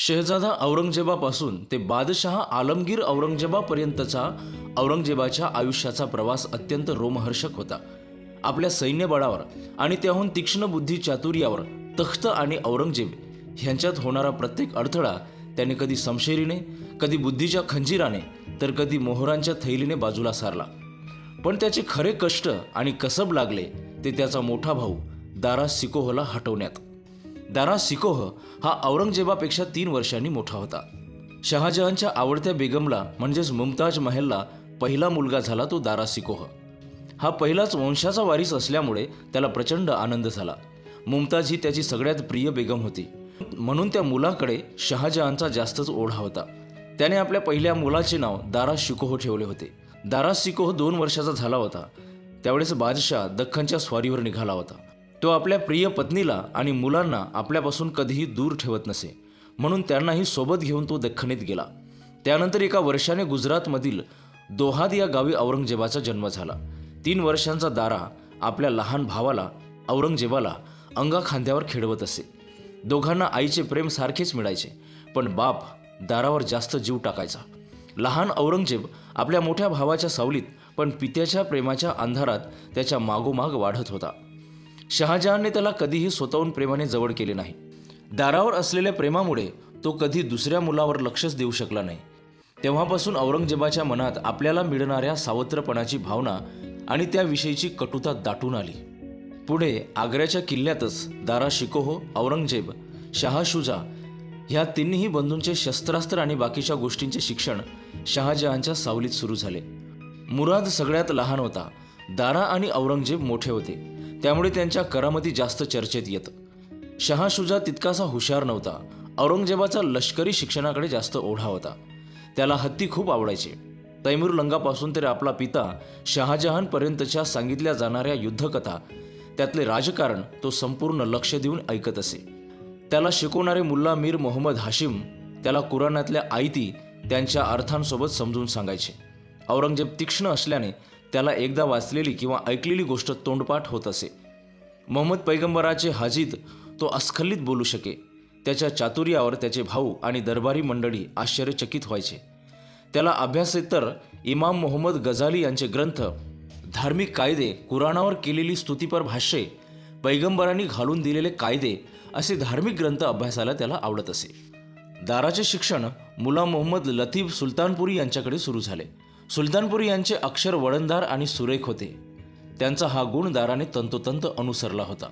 शहजादा औरंगजेबापासून ते बादशहा आलमगीर औरंगजेबापर्यंतचा औरंगजेबाच्या आयुष्याचा प्रवास अत्यंत रोमहर्षक होता. आपल्या सैन्यबळावर आणि त्याहून तीक्ष्ण बुद्धी चातुर्यावर तख्त आणि औरंगजेब ह्यांच्यात होणारा प्रत्येक अडथळा त्याने कधी समशेरीने कधी बुद्धीच्या खंजीराने तर कधी मोहरांच्या थैलीने बाजूला सारला. पण त्याचे खरे कष्ट आणि कसब लागले ते त्याचा मोठा भाऊ दारा सिकोहोला हटवण्यात. दारा सिकोह हा औरंगजेबापेक्षा तीन वर्षांनी मोठा होता. शहाजहानच्या आवडत्या बेगमला म्हणजेच मुमताज महलला पहिला मुलगा झाला तो दारा सिकोह. हा पहिलाच वंशाचा वारीस असल्यामुळे त्याला प्रचंड आनंद झाला. मुमताज ही त्याची सगळ्यात प्रिय बेगम होती. म्हणून त्या मुलाकडे शहाजहानचा जास्तच ओढा होता. त्याने आपल्या पहिल्या मुलाचे नाव दारा शिकोह ठेवले होते. दारा सिकोह दोन वर्षाचा झाला होता. त्यावेळेस बादशाह दख्खनच्या स्वारीवर निघाला होता. तो आपल्या प्रिय पत्नीला आणि मुलांना आपल्यापासून कधीही दूर ठेवत नसे म्हणून त्यांनाही सोबत घेऊन तो दख्खनीत गेला. त्यानंतर एका वर्षाने गुजरातमधील दोहाद या गावी औरंगजेबाचा जन्म झाला. तीन वर्षांचा दारा आपल्या लहान भावाला औरंगजेबाला अंगा खांद्यावर खेळवत असे. दोघांना आईचे प्रेम सारखेच मिळायचे पण बाप दारावर जास्त जीव टाकायचा. लहान औरंगजेब आपल्या मोठ्या भावाच्या सावलीत पण पित्याच्या प्रेमाच्या अंधारात त्याच्या मागोमाग वाढत होता. शहाजहानने त्याला कधीही स्वतःहून प्रेमाने जवळ केले नाही. दारावर असलेल्या प्रेमामुळे तो कधी दुसऱ्या मुलावर लक्षच देऊ शकला नाही. तेव्हापासून औरंगजेबाच्या मनात आपल्याला मिळणाऱ्या सावत्रपणाची भावना आणि त्याविषयीची कटुता दाटून आली. पुढे आग्र्याच्या किल्ल्यातच दारा शिकोहो औरंगजेब शहा शुजा ह्या तिन्ही बंधूंचे शस्त्रास्त्र आणि बाकीच्या गोष्टींचे शिक्षण शहाजहानच्या सावलीत सुरू झाले. मुराद सगळ्यात लहान होता. दारा आणि औरंगजेब मोठे होते. त्यामुळे त्यांच्या करामती जास्त चर्चेत येत. शहा शुजा तितकासा हुशार नव्हता. औरंगजेबाचा लष्करी शिक्षणाकडे जास्त ओढा होता. त्याला हत्ती खूप आवडायचे. तैमूर लंगापासून तरी आपला पिता शहाजहानपर्यंतच्या सांगितल्या जाणाऱ्या युद्धकथा त्यातले राजकारण तो संपूर्ण लक्ष देऊन ऐकत असे. त्याला शिकवणारे मुल्ला मीर मोहम्मद हाशिम त्याला कुराणातल्या आयती त्यांच्या अर्थांसोबत समजून सांगायचे. औरंगजेब तीक्ष्ण असल्याने त्याला एकदा वाचलेली किंवा ऐकलेली गोष्ट तोंडपाठ होत असे. मोहम्मद पैगंबराचे हाजीद तो अस्खलित बोलू शके. त्याच्या चातुर्यावर त्याचे भाऊ आणि दरबारी मंडळी आश्चर्यचकित व्हायचे. त्याला अभ्यासेतर इमाम मोहम्मद गझाली यांचे ग्रंथ धार्मिक कायदे कुराणावर केलेली स्तुतीपर भाष्ये पैगंबरांनी घालून दिलेले कायदे असे धार्मिक ग्रंथ अभ्यासाला त्याला आवडत असे. दाराचे शिक्षण मुला मोहम्मद लतीफ सुलतानपुरी यांच्याकडे सुरू झाले. सुलतानपुरी यांचे अक्षर वळणदार आणि सुरेख होते. त्यांचा हा गुण दाराने तंतोतंत अनुसरला होता.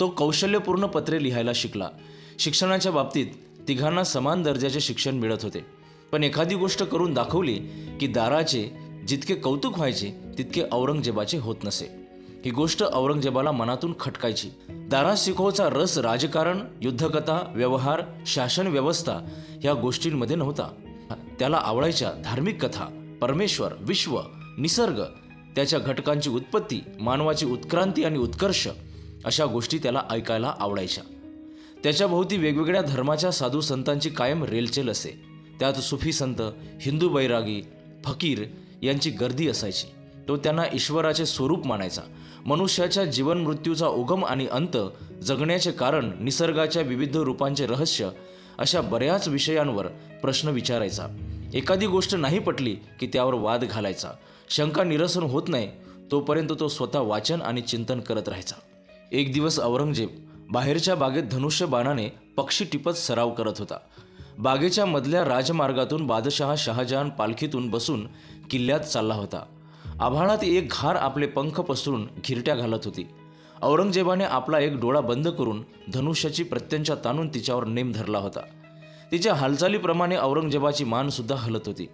तो कौशल्यपूर्ण पत्रे लिहायला शिकला. शिक्षणाच्या बाबतीत तिघांना समान दर्जाचे शिक्षण मिळत होते. पण एखादी गोष्ट करून दाखवली की दाराचे जितके कौतुक व्हायचे तितके औरंगजेबाचे होत नसे. ही गोष्ट औरंगजेबाला मनातून खटकायची. दारा शिकोहचा रस राजकारण युद्धकथा व्यवहार शासन व्यवस्था ह्या गोष्टींमध्ये नव्हता. त्याला आवडायच्या धार्मिक कथा परमेश्वर विश्व निसर्ग त्याच्या घटकांची उत्पत्ती मानवाची उत्क्रांती आणि उत्कर्ष अशा गोष्टी त्याला ऐकायला आवडायच्या. त्याच्याभोवती वेगवेगळ्या धर्माच्या साधू संतांची कायम रेलचेल असे. त्यात सुफी संत हिंदू बैरागी फकीर यांची गर्दी असायची. तो त्यांना ईश्वराचे स्वरूप मानायचा. मनुष्याच्या जीवन मृत्यूचा उगम आणि अंत जगण्याचे कारण निसर्गाच्या विविध रूपांचे रहस्य अशा बऱ्याच विषयांवर प्रश्न विचारायचा. एखादी गोष्ट नाही पटली की त्यावर वाद घालायचा. शंका निरसन होत नाही तोपर्यंत तो स्वतः वाचन आणि चिंतन करत राहायचा. एक दिवस औरंगजेब बाहेरच्या बागेत धनुष्य बाणाने पक्षी टिपत सराव करत होता. बागेच्या मधल्या राजमार्गातून बादशहा शहाजहान पालखीतून बसून किल्ल्यात चालला होता. आभाळात एक घार आपले पंख पसरून घिरट्या घालत होती. औरंगजेबाने आपला एक डोळा बंद करून धनुष्याची प्रत्यंचा ताणून तिच्यावर नेम धरला होता. तिच्या हालचालीप्रमाणे औरंगजेबाची मानसुद्धा हलत होती.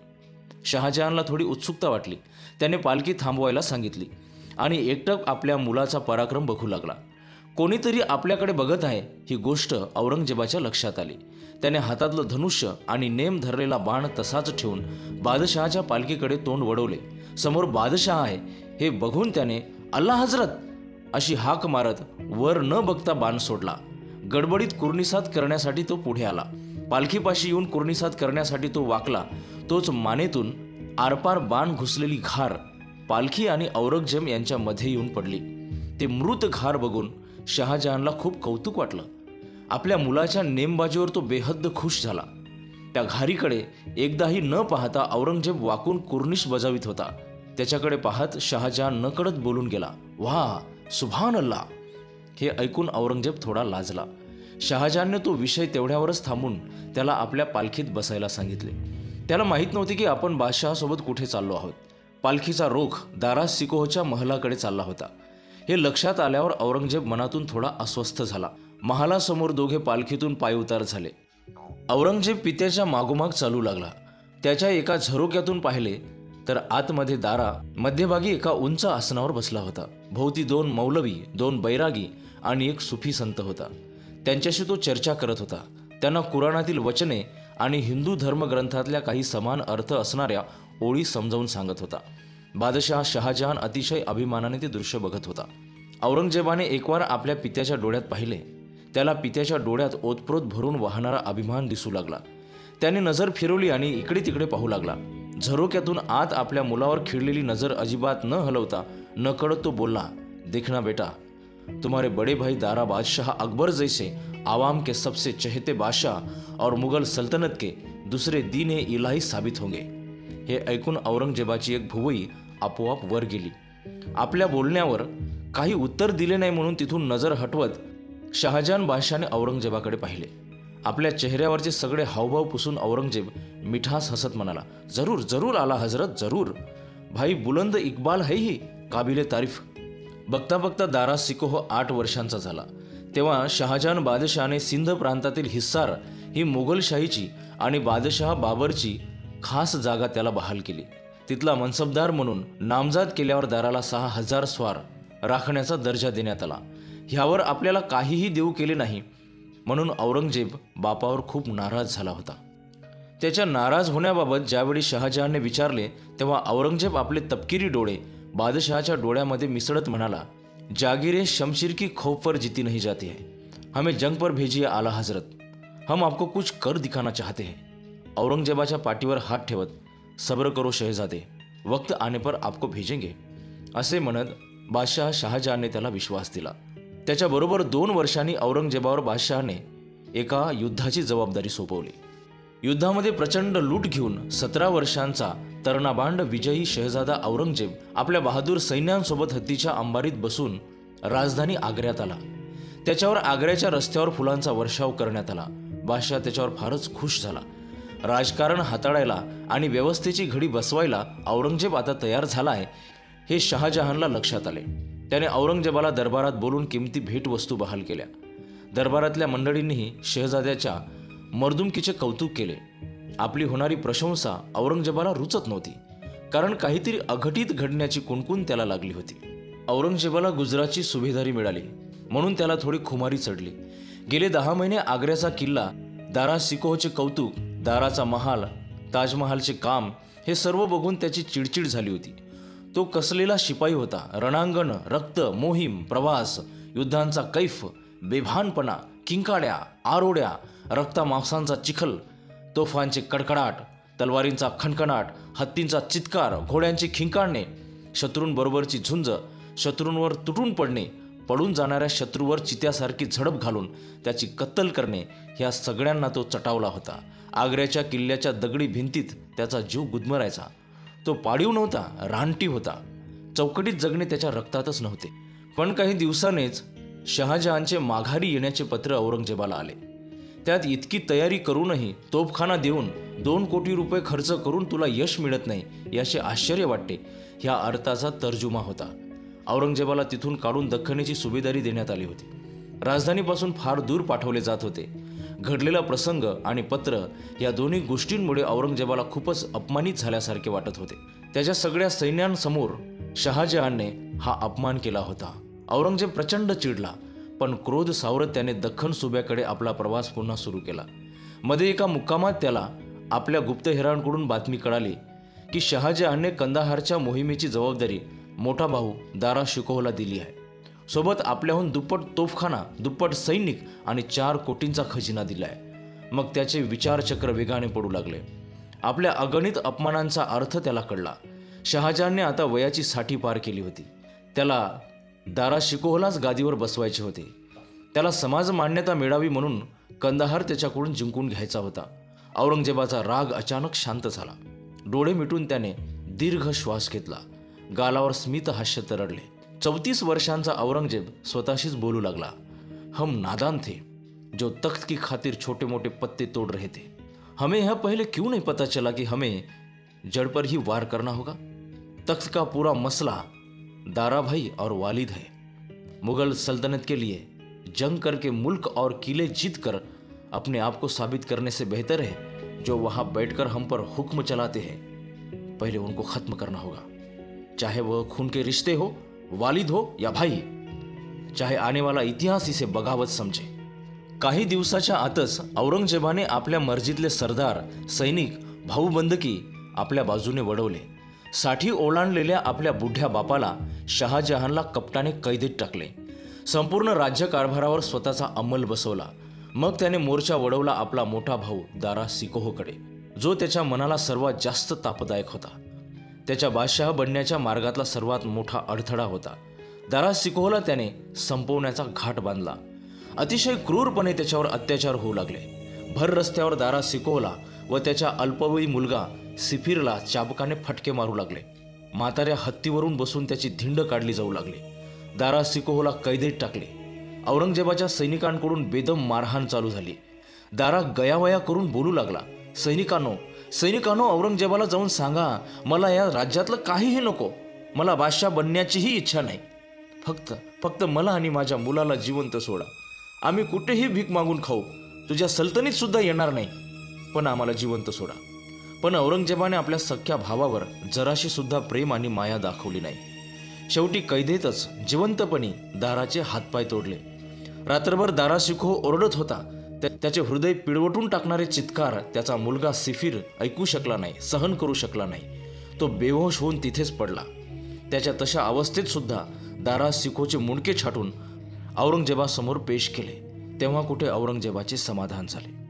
शहाजहानला थोडी उत्सुकता वाटली. त्याने पालखी थांबवायला सांगितली आणि एकटक आपल्या मुलाचा पराक्रम बघू लागला. कोणीतरी आपल्याकडे बघत आहे ही गोष्ट औरंगजेबाच्या लक्षात आली. त्याने हातातलं धनुष्य आणि नेम धरलेला बाण तसाच ठेवून बादशहाच्या पालखीकडे तोंड वडवले समोर बादशहा आहे हे बघून त्याने अल्ला हजरत! अशी हाक मारत वर न बघता बाण सोडला. गडबडीत कुर्निसात करण्यासाठी तो पुढे आला. पालखीपाशी येऊन कुर्निसात करण्यासाठी तो वाकला. तोच मानेतून आरपार बाण घुसलेली घार पालखी आणि औरंगजेब यांच्या मध्ये येऊन पडली. ते मृत घार बघून शहाजहानला खूप कौतुक वाटलं. आपल्या मुलाच्या नेमबाजीवर तो बेहद्द खुश झाला. त्या घारीकडे एकदाही न पाहता औरंगजेब वाकून कुर्निश बजावित होता. त्याच्याकडे पाहत शहाजहान नकडत बोलून गेला वा सुभान अल्ला हे ऐकून औरंगजेब थोडा लाजला. शहाजहानने तो विषय तेवढ्यावरच थांबून त्याला आपल्या पालखीत बसायला सांगितले. त्याला माहीत नव्हते की आपण बादशहासोबत कुठे चाललो आहोत. पालखीचा रोख दारा सिकोहच्या महलाकडे चालला होता. हे लक्षात आल्यावर औरंगजेब मनातून थोडा अस्वस्थ झाला. महालासमोर दोघे पालखीतून पायउतार झाले. औरंगजेब पित्याच्या मागोमाग चालू लागला. त्याच्या एका झरोक्यातून पाहिले तर आतमध्ये दारा मध्यभागी एका उंच आसनावर बसला होता. भोवती दोन मौलवी दोन बैरागी आणि एक सुफी संत होता. त्यांच्याशी तो चर्चा करत होता. त्यांना कुराणातील वचने आणि हिंदू धर्मग्रंथातल्या काही समान अर्थ असणाऱ्या ओळी समजावून सांगत होता. बादशहा शहाजहान अतिशय अभिमानाने ते दृश्य बघत होता. औरंगजेबाने एकवार आपल्या पित्याच्या डोळ्यात पाहिले. त्याला पित्याच्या डोळ्यात ओतप्रोत भरून वाहणारा अभिमान दिसू लागला. त्याने नजर फिरवली आणि इकडे तिकडे पाहू लागला. झरोक्यातून आत आपल्या मुलावर खिळलेली नजर अजिबात न हलवता नकळत तो बोलला देखना बेटा तुम्हारे बड़े भाई दारा बादशाह अकबर जैसे आवाम के सबसे चहेते बादशाह और मुगल सल्तनत के दुसरे दीन ए इलाही साबित होंगे। हे ऐकून औरंगजेबाची एक भुवई आपोआप वर गेली। आपल्या बोलण्यावर काही उत्तर दिले नाही म्हणून तिथून नजर हटवत शहाजहान बादशाने औरंगजेबाकडे पाहिले। आपल्या चेहऱ्यावरचे सगळे हावभाव पुसून औरंगजेब मिठास हसत म्हणाला जरूर जरूर आला हजरत जरूर. भाई बुलंद इकबाल है ही काबिले तारीफ बघता बघता दारा सिकोह आठ वर्षांचा झाला. तेव्हा शहाजहान बादशहाने सिंध प्रांतातील हिस्सार ही मोगलशाहीची आणि बादशहा बाबरची खास जागा त्याला बहाल केली. तिथला मनसबदार म्हणून नामजाद केल्यावर दाराला सहा हजार स्वार राखण्याचा दर्जा देण्यात आला. ह्यावर आपल्याला काहीही देऊ केले नाही म्हणून औरंगजेब बापावर खूप नाराज झाला होता. त्याच्या नाराज होण्याबाबत ज्यावेळी शहाजहानने विचारले तेव्हा औरंगजेब आपले तपकिरी डोळे बादशहाच्या डोळ्यामध्ये मिसळत म्हणाला जागिरे शमशीर की खौफ पर जीती नहीं जाती है। हमें जंग पर भेजिए आला हजरत। हम आपको कुछ कर दिखाना चाहते हैं। औरंगजेबाच्या पाठीवर हात ठेवत सब्र करो शहजादे वक्त आने पर आपको भेजेंगे. असे म्हणत बादशाह शहाजहानने त्याला विश्वास दिला. त्याच्याबरोबर दोन वर्षांनी औरंगजेबावर बादशहाने एका युद्धाची जबाबदारी सोपवली. युद्धामध्ये प्रचंड लूट घेऊन सतरा वर्षांचा तरणबांड विजयी शहजादा औरंगजेब आपल्या बहादूर सैन्यांसोबत हत्तीच्या अंबारीत बसून राजधानी आग्र्यात आला. त्याच्यावर आग्र्याच्या रस्त्यावर फुलांचा वर्षाव करण्यात आला. बादशाह त्याच्यावर फारच खुश झाला. राजकारण हाताळायला आणि व्यवस्थेची घडी बसवायला औरंगजेब आता तयार झाला आहे हे शहाजहानला लक्षात आले. त्याने औरंगजेबाला दरबारात बोलून किमती भेटवस्तू बहाल केल्या. दरबारातल्या मंडळींनीही शहजाद्याच्या मर्दुमकीचे कौतुक केले. आपली होणारी प्रशंसा औरंगजेबाला रुचत नव्हती कारण काहीतरी अघटित घडण्याची कुणकुण त्याला लागली होती. औरंगजेबाला गुजरातची सुभेदारी मिळाली म्हणून त्याला थोडी खुमारी चढली. गेले दहा महिने आग्र्याचा किल्ला दारा सिकोहचे कौतुक दाराचा महाल ताजमहालचे काम हे सर्व बघून त्याची चिडचिड झाली होती. तो कसलेला शिपाई होता रणांगण रक्त मोहीम प्रवास युद्धांचा कैफ बेभानपणा किंकाड्या आरोड्या रक्ता मांसांचा चिखल तोफांचे कडकडाट तलवारींचा खणखणाट हत्तींचा चित्कार घोड्यांची खिंकाळणे शत्रूंबरोबरची झुंज शत्रूंवर तुटून पडणे पडून जाणाऱ्या शत्रूवर चित्यासारखी झडप घालून त्याची कत्तल करणे ह्या सगळ्यांना तो चटावला होता. आग्र्याच्या किल्ल्याच्या दगडी भिंतीत त्याचा जीव गुदमरायचा. तो पाळीव नव्हता रानटी होता. चौकटीत जगणे त्याच्या रक्तातच नव्हते. पण काही दिवसानेच शहाजहानचे माघारी येण्याचे पत्र औरंगजेबाला आले. त्यात इतकी तयारी करूनही तोफखाना देऊन दोन कोटी रुपये खर्च करून तुला यश मिळत नाही याचे आश्चर्य वाटते. ह्या अर्थाचा तर्जुमा होता. औरंगजेबाला तिथून काढून दख्खनीची सुभेदारी देण्यात आली होती. राजधानीपासून फार दूर पाठवले जात होते. घडलेला प्रसंग आणि पत्र या दोन्ही गोष्टींमुळे औरंगजेबाला खूपच अपमानित झाल्यासारखे वाटत होते. त्याच्या सगळ्या सैन्यांसमोर शहाजहानने हा अपमान केला होता. औरंगजेब प्रचंड चिडला. पण क्रोध सावरत त्याने दख्खन सुब्याकडे आपला प्रवास पुन्हा सुरू केला. मध्ये एका मुक्कामात त्याला आपल्या गुप्तहेरांकडून बातमी कळाली की शहाजहानने कंदाहारच्या मोहिमेची जबाबदारी मोठा भाऊ दारा शिकोहला दिली आहे. सोबत आपल्याहून दुप्पट तोफखाना दुप्पट सैनिक आणि चार कोटींचा खजिना दिला आहे. मग त्याचे विचारचक्र वेगाने पडू लागले. आपल्या अगणित अपमानांचा अर्थ त्याला कळला. शहाजहानने आता वयाची साठी पार केली होती. त्याला दारा शिकोहलाच गादीवर बसवायचे होते. त्याला समाज मान्यता मिळावी म्हणून कंदाहार त्याच्याकडून जिंकून घ्यायचा होता. औरंगजेबाचा राग अचानक शांत झाला. डोळे मिटून त्याने दीर्घ श्वास घेतला. गालावर स्मित हास्य तरडले. चौतीस वर्षांचा औरंगजेब स्वतःशीच बोलू लागला. हम नादान थे जो तख्त की खातिर छोटे मोटे पत्ते तोड़ रहे थे. हमें यह पहले क्यों नहीं पता चला कि हमें जड़ पर ही वार करना होगा? तख्त का पूरा मसला दारा भाई और वालिद है। मुगल सल्तनत के लिए जंग करके मुल्क और किले जीत कर अपने आप को साबित करने से बेहतर है जो वहाँ बैठकर हम पर हुक्म चलाते हैं। पहले उनको खत्म करना होगा। चाहे वह खून के रिश्ते हो, वालिद हो या भाई, चाहे आने वाला इतिहास इसे बगावत समजे काही दिवसाच्या आतच औरंगजेबाने आपल्या मर्जीतले सरदार, सैनिक भाऊबंदकी आपल्या बाजूने वळवले साठी ओलांडलेल्या आपल्या बुढ्या बापाला शहाजहानला कपटाने कैदेत टाकले. संपूर्ण राज्यकारभारावर स्वतःचा अंमल बसवला. मग त्याने मोर्चा वडवला आपला मोठा भाऊ दारा सिकोहकडे जो त्याच्या मनाला सर्वात जास्त तापदायक होता. त्याच्या बादशाह बनण्याच्या मार्गातला सर्वात मोठा अडथळा होता. दारा सिकोहला त्याने संपवण्याचा घाट बांधला. अतिशय क्रूरपणे त्याच्यावर अत्याचार होऊ लागले. भर रस्त्यावर दारा सिकोहला व त्याच्या अल्पवयी मुलगा सिफिरला चाबकाने फटके मारू लागले. म्हाताऱ्या हत्तीवरून बसून त्याची धिंड काढली जाऊ लागली. दारा सिकोहला कैदेत टाकले. औरंगजेबाच्या सैनिकांकडून बेदम मारहाण चालू झाली. दारा गयावया करून बोलू लागला. सैनिकांनो सैनिकांनो औरंगजेबाला जाऊन सांगा मला या राज्यातलं काहीही नको. मला बादशाह बनण्याचीही इच्छा नाही. फक्त फक्त मला आणि माझ्या मुलाला जिवंत सोडा. आम्ही कुठेही भीक मागून खाऊ. तुझ्या सल्तनीत सुद्धा येणार नाही. पण आम्हाला जिवंत सोडा. पण औरंगजेबाने आपल्या सख्या भावावर जराशी सुद्धा प्रेम आणि माया दाखवली नाही. शेवटी कैदेतच जिवंतपणी दाराचे हातपाय तोडले. रात्रभर दारा शिखो ओरडत होता. त्या- त्याचे हृदय पिळवटून टाकणारे चित्कार त्याचा मुलगा सिफिर ऐकू शकला नाही सहन करू शकला नाही. तो बेहोश होऊन तिथेच पडला. त्याच्या तशा अवस्थेत सुद्धा दारा सिखोचे मुंडके छाटून औरंगजेबासमोर पेश केले. तेव्हा कुठे औरंगजेबाचे समाधान झाले?